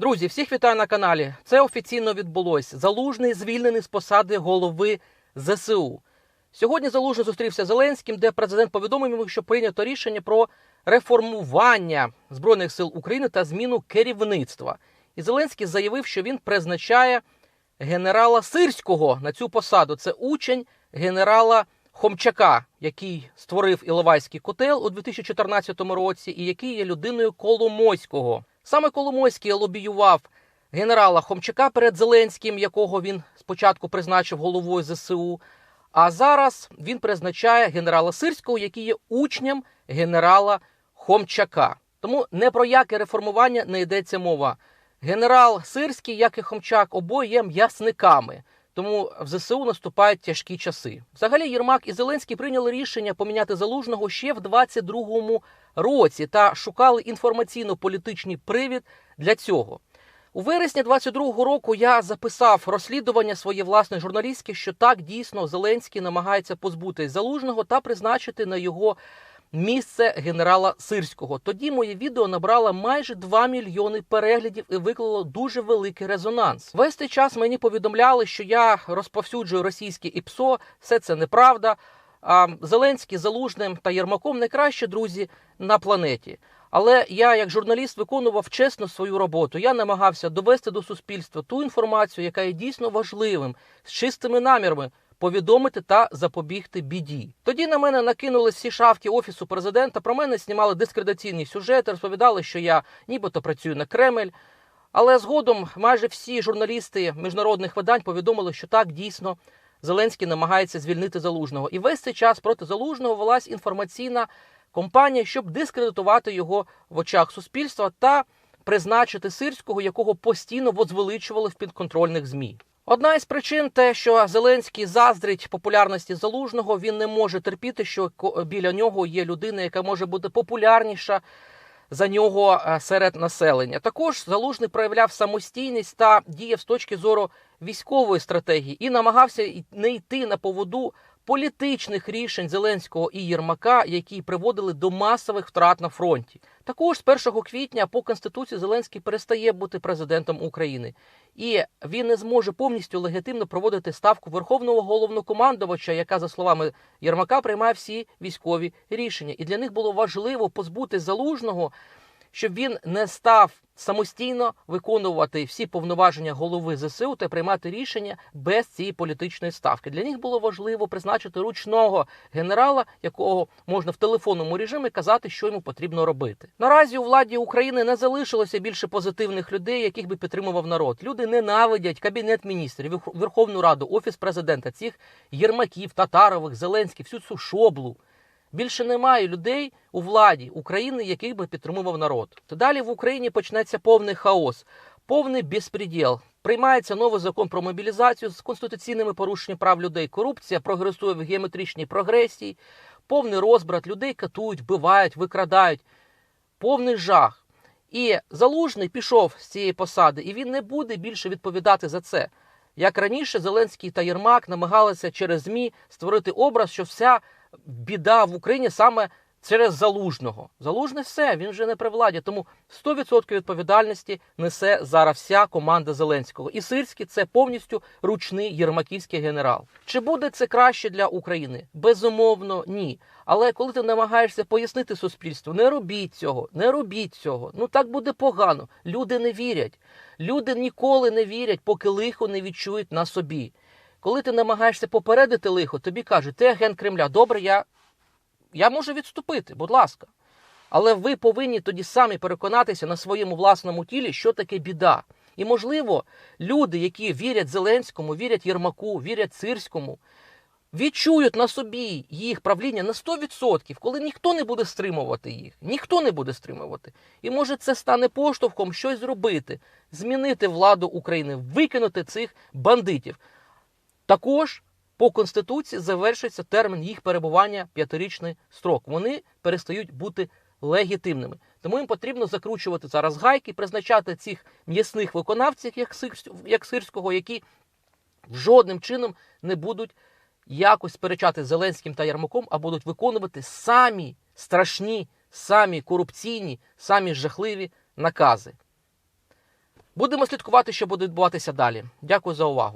Друзі, всіх вітаю на каналі. Це офіційно відбулось. Залужний звільнений з посади голови ЗСУ. Сьогодні Залужний зустрівся з Зеленським, де президент повідомив йому, що прийнято рішення про реформування збройних сил України та зміну керівництва. І Зеленський заявив, що він призначає генерала Сирського на цю посаду. Це учень генерала Хомчака, який створив Іловайський котел у 2014 році, і який є людиною Коломойського. Саме Коломойський лобіював генерала Хомчака перед Зеленським, якого він спочатку призначив головою ЗСУ. А зараз він призначає генерала Сирського, який є учнем генерала Хомчака. Тому не про яке реформування не йдеться мова. Генерал Сирський, як і Хомчак, обоє є м'ясниками. Тому в ЗСУ наступають тяжкі часи. Взагалі, Єрмак і Зеленський прийняли рішення поміняти залужного ще в 22-му році та шукали інформаційно-політичний привід для цього. У вересні 22-го року я записав розслідування своє власне журналістське, що так дійсно Зеленський намагається позбутись залужного та призначити на його місце генерала Сирського. Тоді моє відео набрало майже 2 мільйони переглядів і викликало дуже великий резонанс. Весь цей час мені повідомляли, що я розповсюджую російське ІПСО, все це неправда. А Зеленський, Залужним та Єрмаком найкращі друзі на планеті. Але я, як журналіст, виконував чесно свою роботу. Я намагався довести до суспільства ту інформацію, яка є дійсно важливим, з чистими намірами повідомити та запобігти біді. Тоді на мене накинули всі шавки офісу президента. Про мене знімали дискредитаційні сюжети, розповідали, що я нібито працюю на Кремль. Але згодом майже всі журналісти міжнародних видань повідомили, що так дійсно Зеленський намагається звільнити залужного. І весь цей час проти залужного велась інформаційна компанія, щоб дискредитувати його в очах суспільства та призначити сирського, якого постійно возвеличували в підконтрольних змі. Одна із причин те, що Зеленський заздрить популярності залужного. Він не може терпіти, що біля нього є людина, яка може бути популярніша за нього е, серед населення. Також залужний проявляв самостійність та діяв з точки зору військової стратегії і намагався не йти на поводу політичних рішень Зеленського і Єрмака, які приводили до масових втрат на фронті. Також з 1 квітня по конституції Зеленський перестає бути президентом України, і він не зможе повністю легітимно проводити ставку верховного головнокомандувача, яка, за словами Єрмака, приймає всі військові рішення. І для них було важливо позбути залужного, щоб він не став самостійно виконувати всі повноваження голови ЗСУ та приймати рішення без цієї політичної ставки. Для них було важливо призначити ручного генерала, якого можна в телефонному режимі казати, що йому потрібно робити. Наразі у владі України не залишилося більше позитивних людей, яких би підтримував народ. Люди ненавидять кабінет міністрів, Верховну Раду, офіс президента, цих єрмаків, татарових, зеленських, всю цю шоблу. Більше немає людей у владі України, яких би підтримував народ. То далі в Україні почнеться повний хаос, повний безпреділ. Приймається новий закон про мобілізацію з конституційними порушеннями прав людей. Корупція прогресує в геометричній прогресії, повний розбрат людей катують, вбивають, викрадають. Повний жах. І залужний пішов з цієї посади, і він не буде більше відповідати за це. Як раніше, Зеленський та Єрмак намагалися через ЗМІ створити образ, що вся біда в Україні саме через залужного. Залужний все, він вже не при владі. Тому 100% відповідальності несе зараз вся команда Зеленського. І Сирський це повністю ручний єрмаківський генерал. Чи буде це краще для України? Безумовно, ні. Але коли ти намагаєшся пояснити суспільству, не робіть цього, не робіть цього. Ну так буде погано. Люди не вірять. Люди ніколи не вірять, поки лихо не відчують на собі. Коли ти намагаєшся попередити лихо, тобі кажуть, ти агент Кремля, добре, я, я можу відступити, будь ласка. Але ви повинні тоді самі переконатися на своєму власному тілі, що таке біда. І, можливо, люди, які вірять Зеленському, вірять Єрмаку, вірять Сирському, відчують на собі їх правління на 100%, коли ніхто не буде стримувати їх. Ніхто не буде стримувати. І може це стане поштовхом щось зробити, змінити владу України, викинути цих бандитів. Також по конституції завершується термін їх перебування п'ятирічний строк. Вони перестають бути легітимними. Тому їм потрібно закручувати зараз гайки, призначати цих м'ясних виконавців, як, Сирського, які жодним чином не будуть якось сперечати Зеленським та Ярмаком, а будуть виконувати самі страшні, самі корупційні, самі жахливі накази. Будемо слідкувати, що буде відбуватися далі. Дякую за увагу.